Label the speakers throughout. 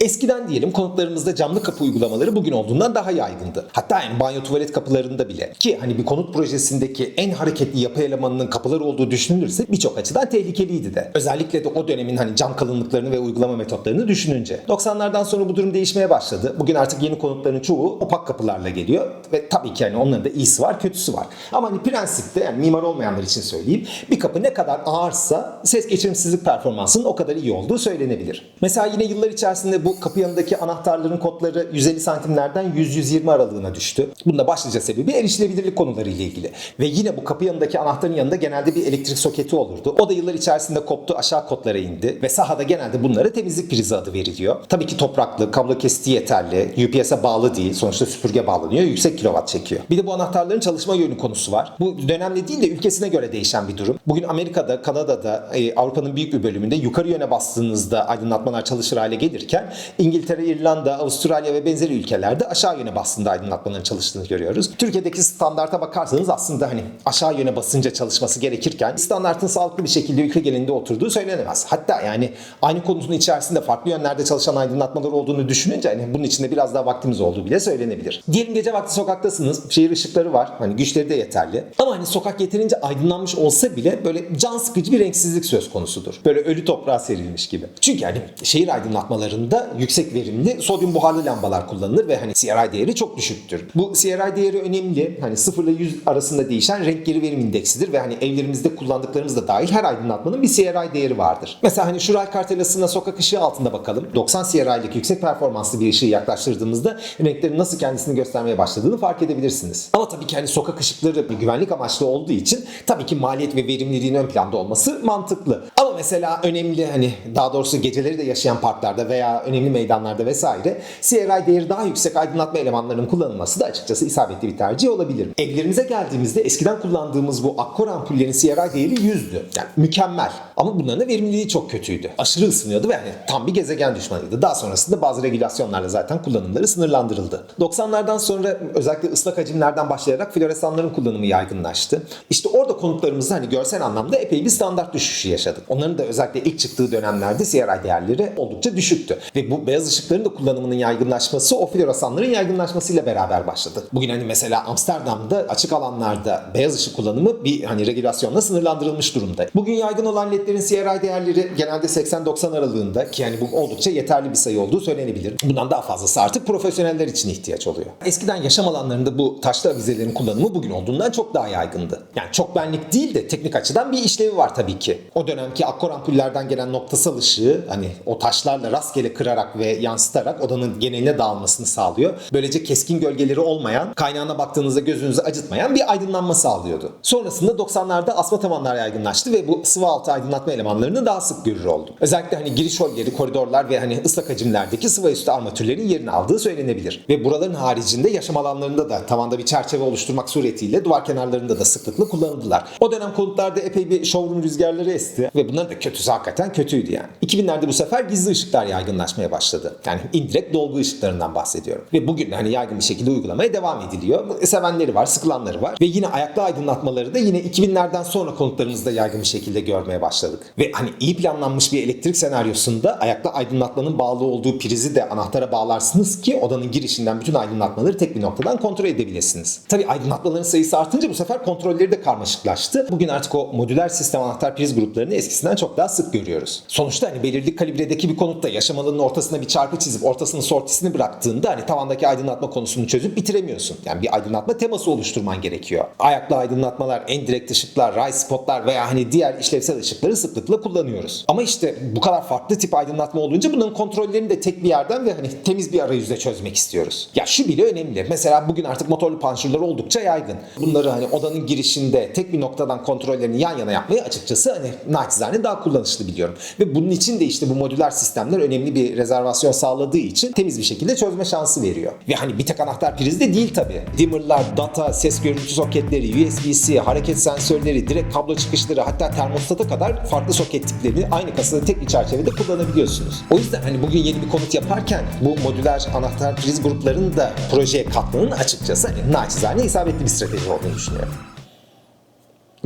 Speaker 1: Eskiden diyelim konutlarımızda camlı kapı uygulamaları bugün olduğundan daha yaygındı. Hatta yani banyo tuvalet kapılarında bile. Ki hani bir konut projesindeki en hareketli yapı elemanının kapıları olduğu düşünülürse birçok açıdan tehlikeliydi de. Özellikle de o dönemin hani cam kalınlıklarını ve uygulama metotlarını düşününce. 90'lardan sonra bu durum değişmeye başladı. Bugün artık yeni konutların çoğu opak kapılarla geliyor ve tabii ki hani onların da iyisi var, kötüsü var. Ama hani prensipte yani mimar olmayanlar için söyleyeyim. Bir kapı ne kadar ağırsa ses geçirimsizlik performansının o kadar iyi olduğu söylenebilir. Mesela yine yıllar içerisinde bu kapı yanındaki anahtarların kodları 150 santimlerden 100-120 aralığına düştü. Bunun da başlıca sebebi erişilebilirlik konuları ile ilgili. Ve yine bu kapı yanındaki anahtarın yanında genelde bir elektrik soketi olurdu. O da yıllar içerisinde koptu aşağı kodlara indi ve sahada genelde bunlara temizlik prizi adı veriliyor. Tabii ki topraklı, kablo kestiği yeterli, UPS'e bağlı değil. Sonuçta süpürge bağlanıyor, yüksek kilowatt çekiyor. Bir de bu anahtarların çalışma yönü konusu var. Bu dönemde değil de ülkesine göre değişen bir durum. Bugün Amerika'da, Kanada'da, e, Avrupa'nın büyük bir bölümünde yukarı yöne bastığınızda aydınlatmalar çalışır hale gelirken İngiltere, İrlanda, Avustralya ve benzeri ülkelerde aşağı yöne bastığında aydınlatmaların çalıştığını görüyoruz. Türkiye'deki standarta bakarsanız aslında hani aşağı yöne basınca çalışması gerekirken standartın sağlıklı bir şekilde ülke genelinde oturduğu söylenemez. Hatta yani aynı konutun içerisinde farklı yönlerde çalışan aydınlatmalar olduğunu düşününce hani bunun içinde biraz daha vaktimiz olduğu bile söylenebilir. Diyelim gece vakti sokaktasınız. Şehir ışıkları var. Hani güçleri de yeterli. Ama hani sokak yeterince aydınlanmış olsa bile böyle can sıkıcı bir renksizlik söz konusudur. Böyle ölü toprağa serilmiş gibi. Çünkü hani şehir aydınlatmalarında yüksek verimli sodyum buharlı lambalar kullanılır ve hani CRI değeri çok düşüktür. Bu CRI değeri önemli. Hani 0 ile 100 arasında değişen renk geri verim indeksidir ve hani evlerimizde kullandıklarımız da dahil her aydınlatmanın bir CRI değeri vardır. Mesela hani şu Raykart kartelasına sokak ışığı altında bakalım. 90 CRI'lik yüksek performanslı bir ışığı yaklaştırdığımızda renklerin nasıl kendisini göstermeye başladığını fark edebilirsiniz. Ama tabii ki hani sokak ışıkları bir güvenlik amaçlı olduğu için tabii ki maliyet ve verimliliğin ön planda olması mantıklı. Ama mesela önemli hani daha doğrusu geceleri de yaşayan parklarda veya önemli meydanlarda vesaire CRI değeri daha yüksek aydınlatma elemanlarının kullanılması da açıkçası isabetli bir tercih olabilir. Evlerimize geldiğimizde eskiden kullandığımız bu akkor ampullerin CRI değeri 100'dü. Yani mükemmel. Ama bunların da verimliliği çok kötüydü. Aşırı ısınıyordu ve yani tam bir gezegen düşmanıydı. Daha sonrasında bazı regülasyonlarla zaten kullanımları sınırlandırıldı. 90'lardan sonra özellikle ıslak hacimlerden başlayarak floresanların kullanımı yaygınlaştı. İşte orada konutlarımızda hani görsel anlamda epey bir standart düşüşü yaşadık. Onların da özellikle ilk çıktığı dönemlerde CRI değerleri oldukça düşüktü. Ve bu beyaz ışıkların da kullanımının yaygınlaşması o floresanların yaygınlaşmasıyla beraber başladı. Bugün hani mesela Amsterdam'da açık alanlarda beyaz ışık kullanımı bir hani regülasyonla sınırlandırılmış durumda. Bugün yaygın olan ledlerin CRI değerleri genelde 80-90 aralığında ki yani bu oldukça yeterli bir sayı olduğu söylenebilir. Bundan daha fazlası artık profesyoneller için ihtiyaç oluyor. Eskiden yaşam alanlarında bu taşlı avizelerin kullanımı bugün olduğundan çok daha yaygındı. Yani çok benlik değil de teknik açıdan bir işlevi var tabii ki. O dönemki akkor ampullerden gelen noktasal ışığı hani o taşlarla rastgele kırarak ve yansıtarak odanın geneline dağılmasını sağlıyor. Böylece keskin gölgeleri olmayan, kaynağına baktığınızda gözünüzü acıtmayan bir aydınlanma sağlıyordu. Sonrasında 90'larda asma tavanlar yaygınlaştı ve bu sıvı altı aydınlatma elemanlarını daha sık görür oldu. Özellikle hani giriş holleri, koridorlar ve hani ıslak hacimlerdeki sıvı üstü armatürlerin yerini aldığı söylenebilir. Ve buraların haricinde yaşam alanlarında da tavanda bir çerçeve oluşturmak suretiyle duvar kenarlarında da sıklıkla kullanıldılar. O dönem konutlarda epey bir showroom rüzgarları esti ve bunların da kötüsü hakikaten kötüydü yani. 2000'lerde bu sefer gizli ışıklar yaygınlaşmaya başladı. Yani indirekt dolgu ışıklarından bahsediyorum. Ve bugün hani yaygın bir şekilde uygulamaya devam ediliyor. Sevenleri var, sıkılanları var. Ve yine ayaklı aydınlatmaları da yine 2000'lerden sonra konutlarımızda yaygın bir şekilde görmeye başladık. Ve hani iyi planlanmış bir elektrik senaryosunda ayaklı aydınlatmanın bağlı olduğu prizi de anahtara bağlarsınız ki odanın girişinden bütün aydınlatmaları tek bir noktadan kontrol edebilirsiniz. Tabii aydınlatmaların sayısı artınca bu sefer kontrolleri de karmaşıklaştı. Bugün artık o modüler sistem anahtar priz gruplarını eskisinden çok daha sık görüyoruz. Sonuçta hani belirli kalibredeki bir konutta yaşam alanının ortasına bir çarpı çizip ortasının sortisini bıraktığında hani tavandaki aydınlatma konusunu çözüp bitiremiyorsun. Yani bir aydınlatma teması oluşturman gerekiyor. Ayaklı aydınlatmalar, endirekt ışıklar, ray spotlar veya hani diğer işlevsel ışıkları sıklıkla kullanıyoruz. Ama işte bu kadar farklı tip aydınlatma olunca bunların kontrollerini de tek bir yerden ve hani temiz bir arayüzle çözmek istiyoruz. Ya şu bile önemli. Mesela bugün artık motorlu panjurlar oldukça yaygın. Bunları hani odanın girişinde tek bir noktadan kontrollerini yan yana yapmayı açıkçası hani naçizane daha kullanışlı biliyorum. Ve bunun için de işte bu modüler sistemler önemli bir rezervasyon sağladığı için temiz bir şekilde çözme şansı veriyor. Ve hani bir tek anahtar prizi de değil tabi. Dimmer'lar, data, ses görüntü soketleri, USB-C, hareket sensörleri, direkt kablo çıkışları hatta termostata kadar farklı soket tiplerini aynı kasada tek bir çerçevede kullanabiliyorsunuz. O yüzden hani bugün yeni bir konut yaparken bu modüler anahtar priz gruplarını da projeye katmanın açıkçası hani naçizane isabetli bir strateji olduğunu düşünüyorum.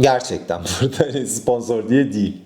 Speaker 1: Gerçekten burada hani sponsor diye değil.